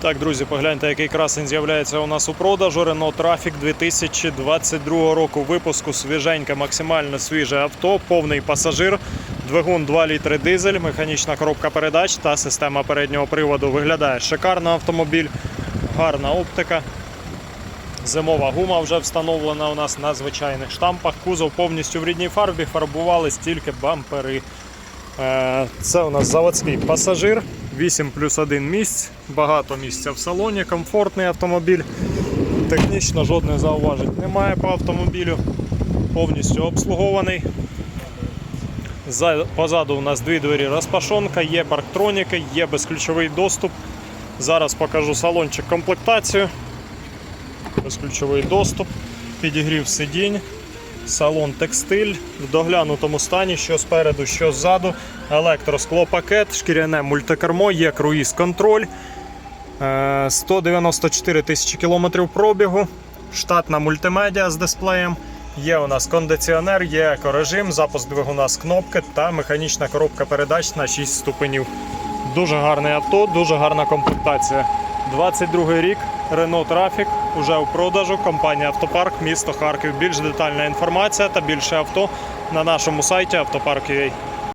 Так, друзі, погляньте, який красень з'являється у нас у продажу. Renault Traffic 2022 року випуску. Свіженьке, максимально свіже авто, повний пасажир, двигун 2 літри дизель, механічна коробка передач та система переднього приводу. Виглядає шикарно автомобіль, гарна оптика. Зимова гума вже встановлена у нас на звичайних штампах. Кузов повністю в рідній фарбі, фарбувались тільки бампери. Е, Це у нас заводський пасажир, 8 плюс 1 місць, багато місця в салоні, комфортний автомобіль. Технічно жодних зауважень немає по автомобілю. Повністю обслугований. За- Позаду у нас дві двері розпашонка, є парктроніки, є безключовий доступ. Зараз покажу салончик комплектацію. Безключовий доступ, підігрів сидінь, салон текстиль в доглянутому стані, що спереду, що ззаду, електросклопакет, шкіряне мультикермо, є круїз-контроль, Е, 194 тисячі кілометрів пробігу, штатна мультимедіа з дисплеєм. Є у нас кондиціонер, є екорежим, запуск двигуна з кнопки та механічна коробка передач на 6 ступенів. Дуже гарне авто, дуже гарна комплектація. 22 рік, Renault Трафік уже у продажу. Компанія Автопарк, місто Харків. Більш детальна інформація та більше авто на нашому сайті автопарк.ua.